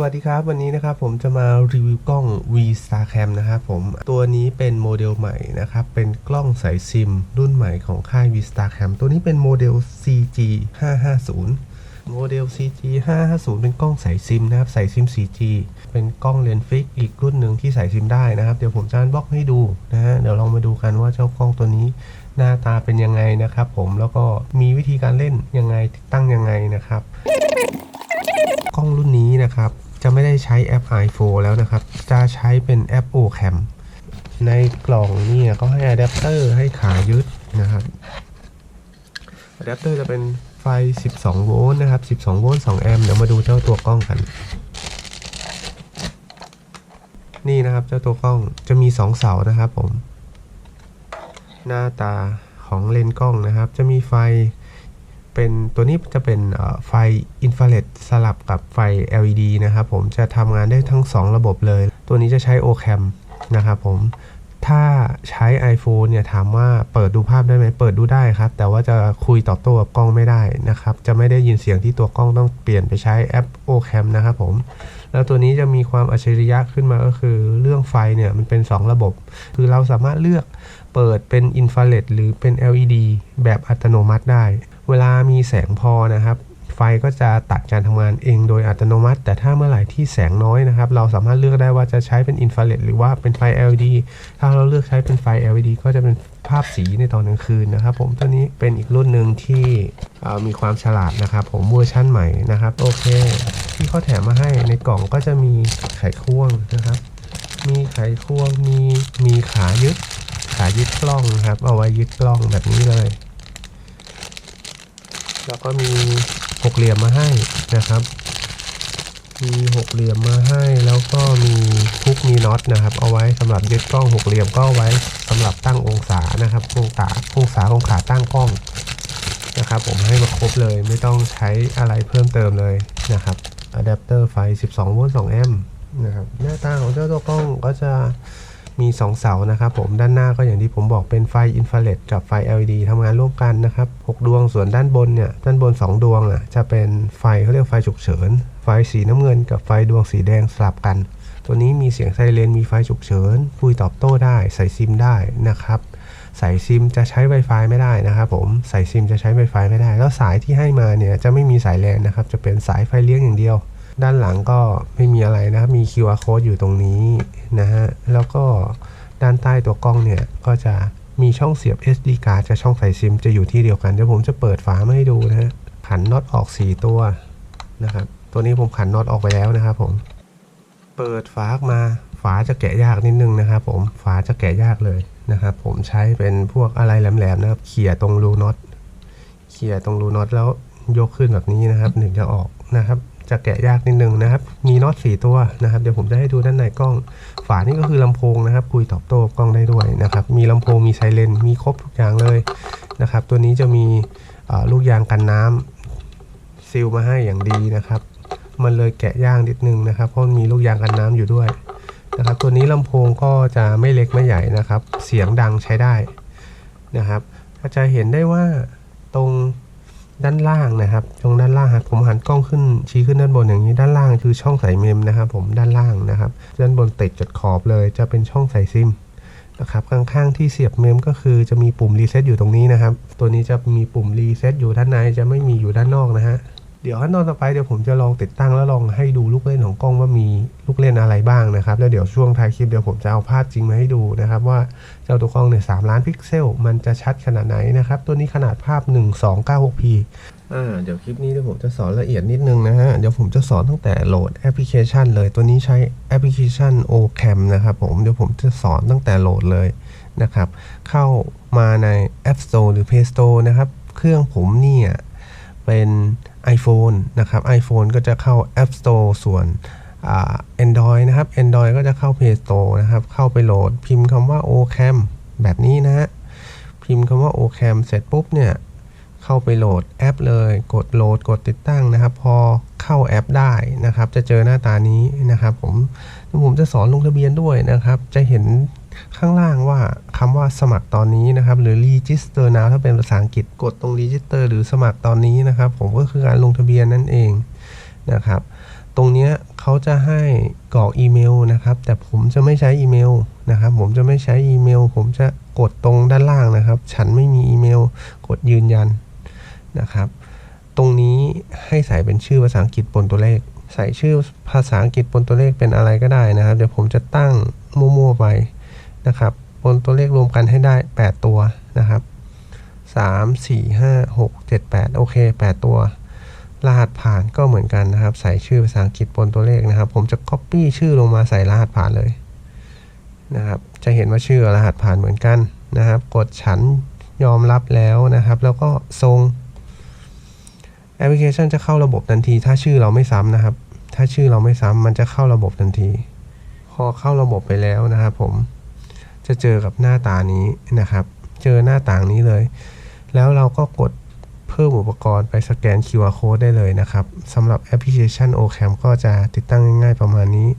สวัสดีครับ วันนี้นะครับผมจะมารีวิวกล้อง V Star Cam นะครับผมตัวนี้เป็นโมเดลใหม่นะครับ เป็นกล้องสายซิม รุ่นใหม่ของค่าย V Star Cam ตัวนี้เป็นโมเดล CG 550โมเดล CG 550เป็นกล้องสายซิมนะครับสายซิม 4G เป็นกล้องเลนส์ฟิกอีกรุ่นหนึ่งที่สายซิมได้นะครับ เดี๋ยวผมจะอันบล็อกให้ดูนะฮะเดี๋ยวลองมาดูกันว่าเจ้ากล้องตัวนี้หน้าตาเป็นยังไงนะครับผมแล้วก็มีวิธีการเล่นยังไงติดตั้งยังไงนะครับกล้องรุ่นนี้นะครับ จะไม่ได้ใช้แอป iPhone แล้วนะครับ จะใช้เป็นแอป OCam ในกล่องนี่เขาให้อะแดปเตอร์ให้ขายึดนะครับอะแดปเตอร์จะเป็นไฟ 12 โวลต์นะครับ 12 โวลต์ 2 แอมป์ เดี๋ยวมาดูเจ้าตัวกล้องกัน นี่นะครับเจ้าตัวกล้องจะมี 2 เสานะครับผม หน้าตาของเลนส์กล้องนะครับ จะมีไฟ เป็นตัวนี้จะเป็นไฟอินฟราเรดสลับกับไฟ LED นะครับผมจะทำงานได้ทั้ง 2 ระบบเลย ตัวนี้จะใช้ OCam นะครับผมถ้าใช้ iPhone เนี่ยถามว่าเปิดดูภาพได้ไหมเปิดดูได้ครับ แต่ว่าจะคุยตอบโต้กับกล้องไม่ได้นะครับ จะไม่ได้ยินเสียงที่ตัวกล้องต้องเปลี่ยนไปใช้แอป OCam นะครับผม แล้วตัวนี้จะมีความอัจฉริยะขึ้นมาก็คือเรื่องไฟเนี่ยมันเป็น 2 ระบบ คือเราสามารถเลือกเปิดเป็นอินฟราเรดหรือเป็น LED แบบอัตโนมัติได้ เวลามีแสงพอนะครับ ไฟก็จะตัดการทำงานเองโดยอัตโนมัติ แต่ถ้าเมื่อไหร่ที่แสงน้อยนะครับ เราสามารถเลือกได้ว่าจะใช้เป็นอินฟราเรดหรือว่าเป็นไฟ LED ถ้าเราเลือกใช้เป็นไฟ LED ก็จะเป็นภาพสีในตอนกลางคืนนะครับ ผมตัวนี้เป็นอีกรุ่นหนึ่งที่มีความฉลาดนะครับ ผมเวอร์ชั่นใหม่นะครับโอเค ที่เขาแถมมาให้ในกล่องก็จะมีไขควงนะครับ มีไขควงมีมีขายึดขายึดกล้องนะครับ เอาไว้ยึดกล้องแบบนี้เลย แล้วก็มีหกเหลี่ยมมาให้นะครับ มีหกเหลี่ยมมาให้แล้วก็มีทุกมีน็อตนะครับ เอาไว้สำหรับยึดกล้องหกเหลี่ยมก็ไว้สำหรับตั้งองศานะครับ องศาองศาของขาตั้งกล้องนะครับ ผมให้มาครบเลยไม่ต้องใช้อะไรเพิ่มเติมเลยนะครับอะแดปเตอร์ไฟ 12 โวลต์ 2 แอมป์นะครับหน้าตาของเจ้าตัวกล้องก็จะ มี 2 เสานะครับผมด้านหน้าก็อย่างที่ผมบอกเป็นไฟอินฟราเรดกับไฟ LED ทำงานร่วมกันนะครับ6ดวงส่วนด้านบนเนี่ยด้านบน 2 ดวงอะจะเป็นไฟเขาเรียกไฟฉุกเฉิน ไฟสีน้ำเงินกับไฟดวงสีแดงสลับกัน ตัวนี้มีเสียงไซเรนมีไฟฉุกเฉิน คุยตอบโต้ได้ ใส่ซิมได้นะครับใส่ซิมจะใช้ Wi-Fi ไม่ได้นะครับผมใส่ซิมจะใช้ Wi-Fi ไม่ได้ แล้วสายที่ให้มาเนี่ยจะไม่มีสายแลนนะครับ จะเป็นสายไฟเลี้ยงอย่างเดียว ด้านหลังก็ไม่มีอะไรนะครับมี QR code อยู่ตรงนี้นะฮะแล้วก็ด้านใต้ตัวกล้องเนี่ยก็จะมีช่องเสียบ SD card จะช่องใส่ซิมจะอยู่ที่เดียวกันเดี๋ยวผมจะเปิดฝามาให้ดูนะฮะขันน็อตออก 4 ตัวนะครับตัวนี้ผมขันน็อตออกไปแล้วนะครับผมเปิดฝาออกมาฝาจะแกะยากนิดนึงนะครับผมฝาจะแกะยากเลยนะครับผมใช้เป็นพวกอะไรแหลมๆนะครับเขี่ยตรงรูน็อตเขี่ยตรงรูน็อตแล้วยกขึ้นแบบนี้นะครับถึงจะออกนะครับ จะแกะยากนิดนึงนะครับ มีน็อตสี่ตัวนะครับ เดี๋ยวผมจะให้ดูด้านในกล้อง ฝานี่ก็คือลำโพงนะครับ คุยตอบโต้กล้องได้ด้วยนะครับ มีลำโพง มีไซเรน มีครบทุกอย่างเลยนะครับ ตัวนี้จะมีลูกยางกันน้ำซีลมาให้อย่างดีนะครับ มันเลยแกะยากนิดนึงนะครับ เพราะมันมีลูกยางกันน้ำอยู่ด้วยนะครับ ตัวนี้ลำโพงก็จะไม่เล็กไม่ใหญ่นะครับ เสียงดังใช้ได้นะครับ ก็จะเห็นได้ว่าตรง ด้านล่างนะครับตรงด้านล่างครับผมหันกล้องขึ้นชี้ขึ้นด้านบนอย่างนี้ด้านล่างคือช่องใส่เมมนะครับผมด้านล่างนะครับด้านบนติดจดขอบเลย จะเป็นช่องใส่ซิมนะครับข้างๆที่เสียบเมมก็คือจะมีปุ่มรีเซ็ตอยู่ตรงนี้นะครับ ตัวนี้จะมีปุ่มรีเซ็ตอยู่ด้านในจะไม่มีอยู่ด้านนอกนะฮะ เดี๋ยวขั้นตอนต่อไปเดี๋ยวผมจะลองติดตั้งแล้วลองให้ดูลูกเล่นของกล้องว่ามีลูกเล่นอะไรบ้างนะครับ แล้วเดี๋ยวช่วงท้ายคลิปเดี๋ยวผมจะเอาภาพจริงมาให้ดูนะครับ ว่าเจ้าตัวกล้องเนี่ยสามล้านพิกเซลมันจะชัดขนาดไหนนะครับ ตัวนี้ขนาดภาพ 1296p อ่าเดี๋ยวคลิปนี้เดี๋ยวผมจะสอนละเอียดนิดนึงนะฮะเดี๋ยวผมจะสอนตั้งแต่โหลดแอปพลิเคชัน เลยตัวนี้ใช้แอปพลิเคชัน OCam นะครับผมเดี๋ยวผมจะสอนตั้งแต่โหลดเลยนะครับเข้ามาใน App Store หรือ Play Store นะครับเครื่องผมเนี่ยเป็น iPhone นะครับ iPhone ก็จะเข้า App Store ส่วนอ่า Android นะครับ Android ก็จะเข้า Play Store นะครับ เข้าไปโหลดพิมพ์คำว่า OCam แบบนี้นะฮะ พิมพ์คำว่า OCam เสร็จปุ๊บเนี่ย เข้าไปโหลดแอปเลย กดโหลด กดติดตั้งนะครับ พอเข้าแอปได้นะครับ จะเจอหน้าตานี้นะครับ ผมผมจะสอนลงทะเบียนด้วยนะครับ จะเห็น ข้างล่างว่าคำว่าสมัครตอนนี้นะครับ หรือ register now ถ้าเป็นภาษาอังกฤษกดตรง register หรือสมัครตอนนี้นะครับ ผมก็คือการลงทะเบียนนั่นเองนะครับ ตรงเนี้ยเขาจะให้กรอกอีเมลนะครับ แต่ผมจะไม่ใช้อีเมลนะครับ ผมจะไม่ใช้อีเมล ผมจะกดตรงด้านล่างนะครับ ฉันไม่มีอีเมล กดยืนยันนะครับ ตรงนี้ให้ใส่เป็นชื่อภาษาอังกฤษปนตัวเลขใส่ชื่อภาษาอังกฤษปนตัวเลขเป็นอะไรก็ได้นะครับ เดี๋ยวผมจะตั้งมั่วๆไป นะครับปนตัวเลขรวมกันให้ได้ 8 ตัวนะครับ 3 4 5 6 7 8 โอเค 8 ตัว รหัสผ่านก็เหมือนกันนะครับ ใส่ชื่อภาษาอังกฤษปนตัวเลขนะครับ ผมจะ Copy ชื่อลงมาใส่รหัสผ่านเลยนะครับ จะเห็นว่าชื่อรหัสผ่านเหมือนกันนะครับ กดฉันยอมรับแล้วนะครับ แล้วก็ส่งแอปพลิเคชันจะเข้าระบบทันที ถ้าชื่อเราไม่ซ้ำนะครับ ถ้าชื่อเราไม่ซ้ำมันจะเข้าระบบทันที พอเข้าระบบไปแล้วนะครับผม จะเจอกับหน้าตานี้นะครับ เจอหน้าต่างนี้เลย แล้วเราก็กดเพิ่มอุปกรณ์ไปสแกน QR code ได้เลยนะครับสำหรับแอปพลิเคชัน OCam ก็จะติดตั้งง่ายๆประมาณนี้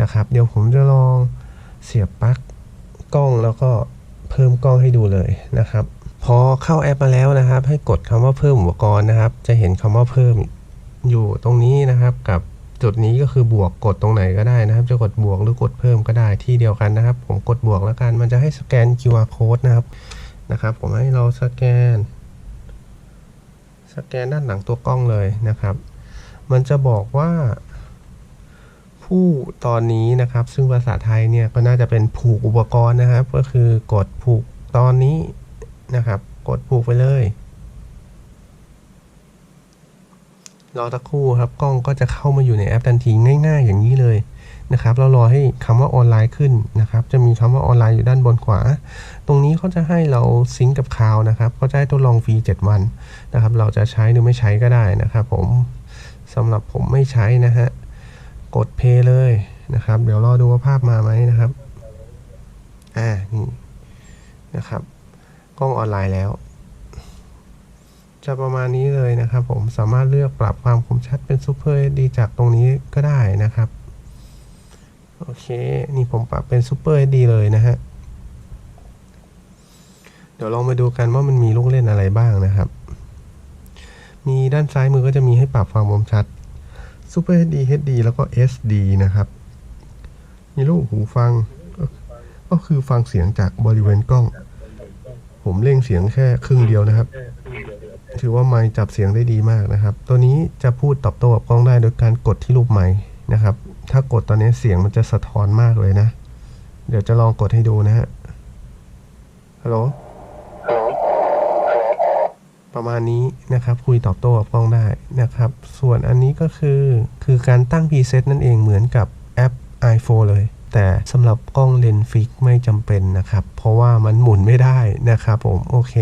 นะครับ เดี๋ยวผมจะลองเสียบปลั๊กกล้องแล้วก็เพิ่มกล้องให้ดูเลยนะครับ พอเข้าแอปมาแล้วนะครับ ให้กดคำว่าเพิ่มอุปกรณ์นะครับ จะเห็นคำว่าเพิ่มอยู่ตรงนี้นะครับกับ จุดนี้ก็คือบวกกดตรงไหนก็ได้นะครับ จะกดบวกหรือกดเพิ่มก็ได้ที่เดียวกันนะครับ ผมกดบวกแล้วกันมันจะให้สแกน QR code นะครับนะครับ ผมให้เราสแกน สแกนด้านหลังตัวกล้องเลยนะครับ มันจะบอกว่า ผู้ตอนนี้นะครับ ซึ่งภาษาไทยเนี่ยก็น่าจะเป็นผูกอุปกรณ์นะครับ ก็คือกดผูกตอนนี้นะครับ กดผูกไปเลย รอตะครู่ครับกล้องก็จะเข้ามาอยู่ในแอปทันทีง่าย ๆ อย่างนี้เลยนะครับ เรารอให้คำว่าออนไลน์ขึ้นนะครับ จะมีคำว่าออนไลน์อยู่ด้านบนขวา ตรงนี้เขาจะให้เราซิงกับคาวนะครับเขาจะให้ทดลองฟรี 7 วันนะครับ เราจะใช้หรือไม่ใช้ก็ได้นะครับ ผมสำหรับผมไม่ใช้นะฮะ กดเพย์เลยนะครับ เดี๋ยวรอดูว่าภาพมาไหมนะครับ อ่า นี่นะครับ กล้องออนไลน์แล้ว จะประมาณนี้เลยนะครับ ผมสามารถเลือกปรับความคมชัดเป็น Super HD จากตรงนี้ก็ได้นะครับ โอเค นี่ผมปรับเป็น Super HD เลยนะฮะ เดี๋ยวลองมาดูกันว่ามันมีลูกเล่นอะไรบ้างนะครับ มีด้านซ้ายมือก็จะมีให้ปรับความคมชัด Super HD HD แล้วก็ SD นะครับ มีลูกหูฟัง ก็คือฟังเสียงจากบริเวณกล้อง ผมเร่งเสียงแค่ครึ่งเดียวนะครับ ถือว่าไมค์จับเสียงได้ดีมากนะครับ ตัวนี้จะพูดตอบโต้กับกล้องได้โดยการกดที่รูปไมค์นะครับ ถ้ากดตอนนี้เสียงมันจะสะท้อนมากเลยนะ เดี๋ยวจะลองกดให้ดูนะฮะ ฮัลโหล ประมาณนี้นะครับ คุยตอบโต้กับกล้องได้นะครับ ส่วนอันนี้ก็คือคือการตั้งพีเซตนั่นเองเหมือนกับแอป iPhone เลย แต่สำหรับกล้องเลนส์ฟิกไม่จำเป็นนะครับ เพราะว่ามันหมุนไม่ได้นะครับผมโอเค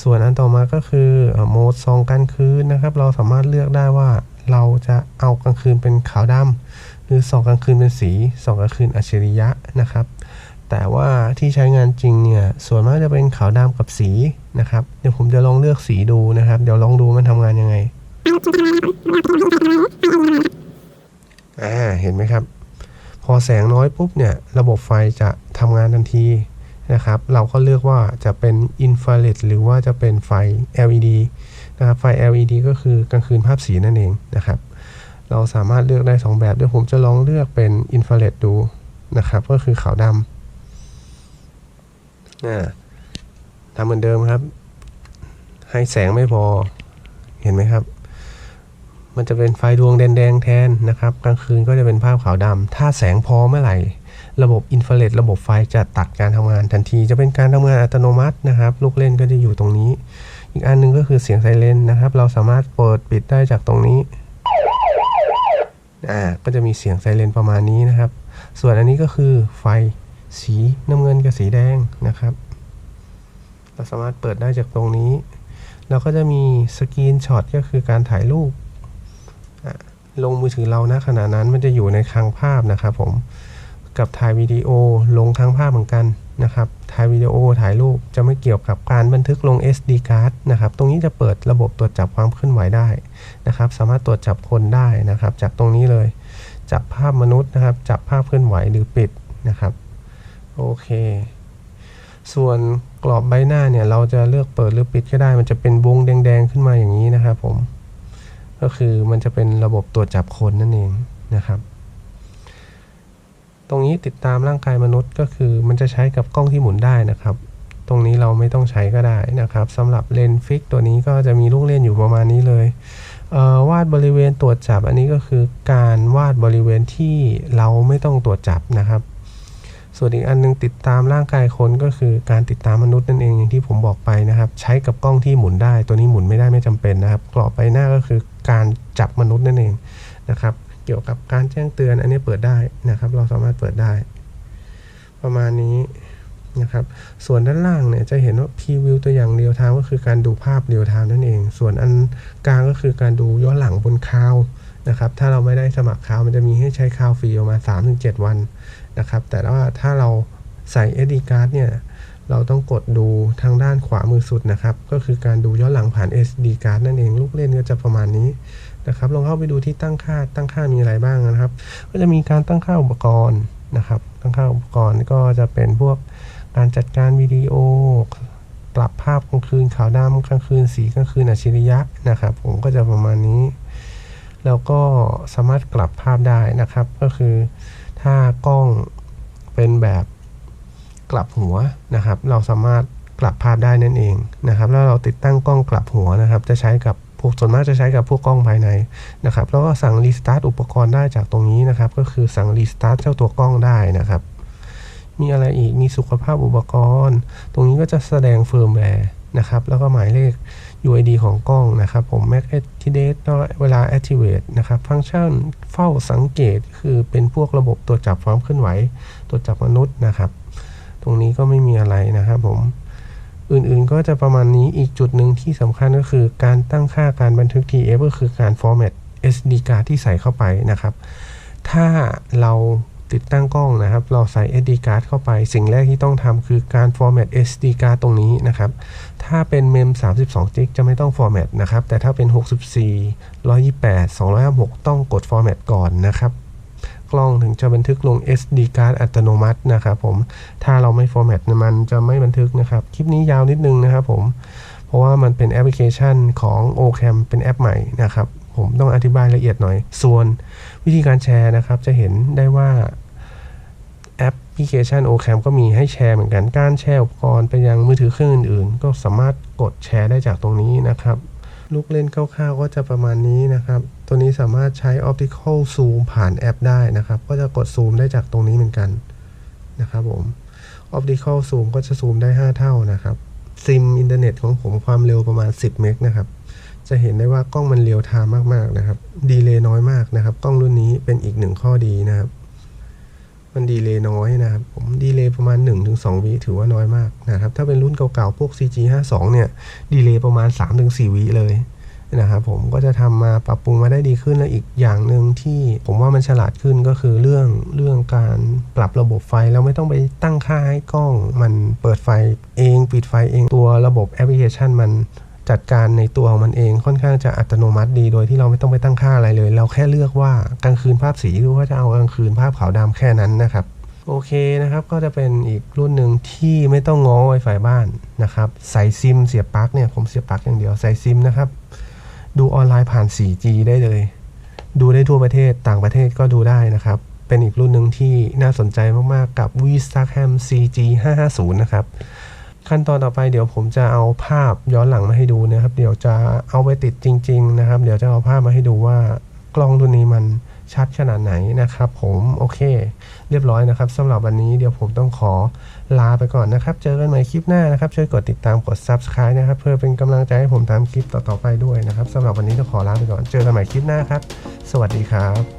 ส่วนอันต่อมาก็คือโหมดซองกลางคืนนะครับ เราสามารถเลือกได้ว่าเราจะเอากลางคืนเป็นขาวดำหรือสองกลางคืนเป็นสีสองกลางคืนอัจฉริยะนะครับ แต่ว่าที่ใช้งานจริงเนี่ยส่วนมากจะเป็นขาวดำกับสีนะครับ เดี๋ยวผมจะลองเลือกสีดูนะครับ เดี๋ยวลองดูมันทำงานยังไงอ่าเห็นไหมครับ พอแสงน้อยปุ๊บเนี่ยระบบไฟจะทำงานทันทีนะครับเราก็เลือกว่าจะเป็นอินฟราเรดหรือว่าจะเป็นไฟ LED นะครับไฟ LED ก็คือกลางคืนภาพสีนั่นเองนะครับเราสามารถเลือกได้ 2 แบบเดี๋ยวผมจะลองเลือกเป็นอินฟราเรดดูนะครับก็คือขาวดำอ่าทำเหมือนเดิมครับ ให้แสงไม่พอเห็นไหมครับ มันจะเป็นไฟดวงแดงๆแทนนะครับ กลางคืนก็จะเป็นภาพขาวดำถ้าแสงพอเมื่อไหร่ ระบบอินฟราเรดระบบไฟจะตัดการทำงานทันที จะเป็นการทำงานอัตโนมัตินะครับ ลูกเล่นก็จะอยู่ตรงนี้ อีกอันหนึงก็คือเสียงไซเรนนะครับ เราสามารถเปิดปิดได้จากตรงนี้อ่าก็จะมีเสียงไซเรนประมาณนี้นะครับ ส่วนอันนี้ก็คือไฟสีน้ำเงินกับสีแดงนะครับ เราสามารถเปิดได้จากตรงนี้แล้วก็จะมีสกรีนช็อตก็คือการถ่ายรูป ลงมือถือเรานะขณะนั้นมันจะอยู่ในคลังภาพนะครับผมกับถ่ายวิดีโอลงทั้งภาพเหมือนกันนะครับถ่ายวิดีโอถ่ายรูปจะไม่เกี่ยวกับการบันทึกลง SD card นะครับ ตรงนี้จะเปิดระบบตรวจจับความเคลื่อนไหวได้นะครับ สามารถตรวจจับคนได้นะครับ จากตรงนี้เลย จับภาพมนุษย์นะครับ จับภาพเคลื่อนไหวหรือปิดนะครับ โอเค ส่วนกรอบใบหน้าเนี่ยเราจะเลือกเปิดหรือปิดก็ได้ มันจะเป็นวงแดง ๆ ขึ้นมาอย่างนี้นะครับผม ก็คือมันจะเป็นระบบตรวจจับคนนั่นเองนะครับ ตรงนี้ติดตามร่างกายมนุษย์ก็คือมันจะใช้กับกล้องที่หมุนได้นะครับ ตรงนี้เราไม่ต้องใช้ก็ได้นะครับสำหรับเลนส์ฟิกตัวนี้ก็จะมีลูกเล่นอยู่ประมาณนี้เลยเวาดบริเวณตรวจจับอันนี้ก็คือการวาดบริเวณที่เราไม่ต้องตรวจจับนะครับ ส่วนอีกอันนึงติดตามร่างกายคนก็คือการติดตามมนุษย์นั่นเองอย่างที่ผมบอกไปนะครับ ใช้กับกล้องที่หมุนได้ ตัวนี้หมุนไม่ได้ไม่จำเป็นนะครับ กรอบใบหน้าก็คือ การจับมนุษย์นั่นเองนะครับ เกี่ยวกับการแจ้งเตือนอันนี้เปิดได้นะครับ เราสามารถเปิดได้ ประมาณนี้นะครับ ส่วนด้านล่างเนี่ยจะเห็นว่าพรีวิวตัวอย่างเรียวไทม์ก็คือการดูภาพเรียวไทม์นั่นเอง ส่วนอันกลางก็คือการดูย้อนหลังบนคาวนะครับ ถ้าเราไม่ได้สมัครคาวมันจะมีให้ใช้คาวฟรีประมาณ3-7 วันนะครับ แต่ว่าถ้าเราใส่ SD card เนี่ย เราต้องกดดูทางด้านขวามือสุดนะครับ ก็คือการดูย้อนหลังผ่าน SD card นั่นเองลูกเล่นก็จะประมาณนี้นะครับลองเข้าไปดูที่ตั้งค่าตั้งค่ามีอะไรบ้างนะครับ ก็จะมีการตั้งค่าอุปกรณ์นะครับ ตั้งค่าอุปกรณ์ก็จะเป็นพวกการจัดการวิดีโอ ปรับภาพกลางคืนขาวดำกลางคืนสีกลางคืนอัจฉริยะนะครับ ผมก็จะประมาณนี้ แล้วก็สามารถกลับภาพได้นะครับ ก็คือถ้ากล้องเป็นแบบ กลับหัวนะครับ เราสามารถกลับภาพได้นั่นเองนะครับ แล้วเราติดตั้งกล้องกลับหัวนะครับ จะใช้กับพวกส่วนมากจะใช้กับพวกกล้องภายในนะครับ แล้วก็สั่งรีสตาร์ทอุปกรณ์ได้จากตรงนี้นะครับ ก็คือสั่งรีสตาร์ทเจ้าตัวกล้องได้นะครับ มีอะไรอีก มีสุขภาพอุปกรณ์ ตรงนี้ก็จะแสดงเฟิร์มแวร์นะครับ แล้วก็หมายเลข UID ของกล้องนะครับ ผม Mac Activate เวลา Activate นะครับ ฟังก์ชันเฝ้าสังเกตคือเป็นพวกระบบตรวจจับความเคลื่อนไหว ตรวจจับมนุษย์นะครับ รงนี้ก็ไม่มีอะไรนะครับผม อื่นๆก็จะประมาณนี้อีกจุดหนึ่งที่สำคัญก็คือการตั้งค่าการบันทึก TF ก็คือการ format SD card ที่ใส่เข้าไปนะครับ ถ้าเราติดตั้งกล้องนะครับ เราใส่ SD card เข้าไป สิ่งแรกที่ต้องทำคือการ format SD card ตรงนี้นะครับ ถ้าเป็น mem 32จิกจะไม่ต้อง format นะครับ แต่ถ้าเป็น 64 128 256 ต้องกด format ก่อนนะครับ ล้องถึงจะบันทึกลง SD card อัตโนมัตินะครับผม ถ้าเราไม่ format เนี่ยมันจะไม่บันทึกนะครับ คลิปนี้ยาวนิดนึงนะครับผม เพราะว่ามันเป็นแอปพลิเคชันของ OCam เป็นแอปใหม่นะครับ ผมต้องอธิบายละเอียดหน่อย ส่วนวิธีการแชร์นะครับ จะเห็นได้ว่าแอปพลิเคชัน OCam ก็มีให้แชร์เหมือนกัน การแชร์อุปกรณ์ไปยังมือถือเครื่องอื่น ๆ ก็สามารถกดแชร์ได้จากตรงนี้นะครับ ลูกเล่นคร่าวๆก็จะประมาณนี้นะครับ ตัวนี้สามารถใช้ Optical Zoom ผ่านแอปได้นะครับ ก็จะกดซูมได้จากตรงนี้เหมือนกันนะครับผม Optical Zoom ก็จะซูมได้ 5 เท่านะครับซิมอินเทอร์เน็ตของผมความเร็วประมาณ 10 เมกนะครับ จะเห็นได้ว่ากล้องมันเรียวไทม์มากๆนะครับ ดีเลย์น้อยมากนะครับ กล้องรุ่นนี้เป็นอีกหนึ่งข้อดีนะครับ มันดีเลย์น้อยนะครับ ผมดีเลย์ประมาณ 1-2 วิถือว่าน้อยมากนะครับ ถ้าเป็นรุ่นเก่าๆ พวก CG 52 เนี่ย ดีเลย์ประมาณ 3-4 วิเลย นะครับผมก็จะทำมาปรับปรุงมาได้ดีขึ้นและอีกอย่างหนึ่งที่ผมว่ามันฉลาดขึ้นก็คือเรื่องเรื่องการปรับระบบไฟแล้วไม่ต้องไปตั้งค่าให้กล้อง มันเปิดไฟเองปิดไฟเองตัวระบบแอปพลิเคชันมันจัดการในตัวของมันเองค่อนข้างจะอัตโนมัติดี โดยที่เราไม่ต้องไปตั้งค่าอะไรเลย เราแค่เลือกว่ากลางคืนภาพสีหรือว่าจะเอากลางคืนภาพขาวดำแค่นั้นนะครับโอเคนะครับ ก็จะเป็นอีกรุ่นหนึ่งที่ไม่ต้องง้อ Wi-Fi บ้านนะครับ ใส่ซิมเสียบปลั๊กเนี่ย ผมเสียบปลั๊กอย่างเดียว ใส่ซิมนะครับ ดูออนไลน์ผ่าน 4G ได้เลย ดูได้ทั่วประเทศต่างประเทศก็ดูได้นะครับ เป็นอีกรุ่นหนึ่งที่น่าสนใจมาก ๆ กับ v s t a c h a m CG 550 นะครับ ขั้นตอนต่อไปเดี๋ยวผมจะเอาภาพย้อนหลังมาให้ดูนะครับ เดี๋ยวจะเอาไปติดจริง ๆ นะครับ เดี๋ยวจะเอาภาพมาให้ดูว่ากล้องรุ่นนี้มัน ชัดขนาดไหนนะครับผมโอเค เรียบร้อยนะครับสำหรับวันนี้เดี๋ยวผมต้องขอลาไปก่อนนะครับ เจอกันใหม่คลิปหน้านะครับ ช่วยกดติดตามกด subscribe นะครับ เพื่อเป็นกำลังใจให้ผมทำคลิปต่อๆไปด้วยนะครับสำหรับวันนี้ต้องขอลาไปก่อนเจอกันใหม่คลิปหน้าครับ สวัสดีครับ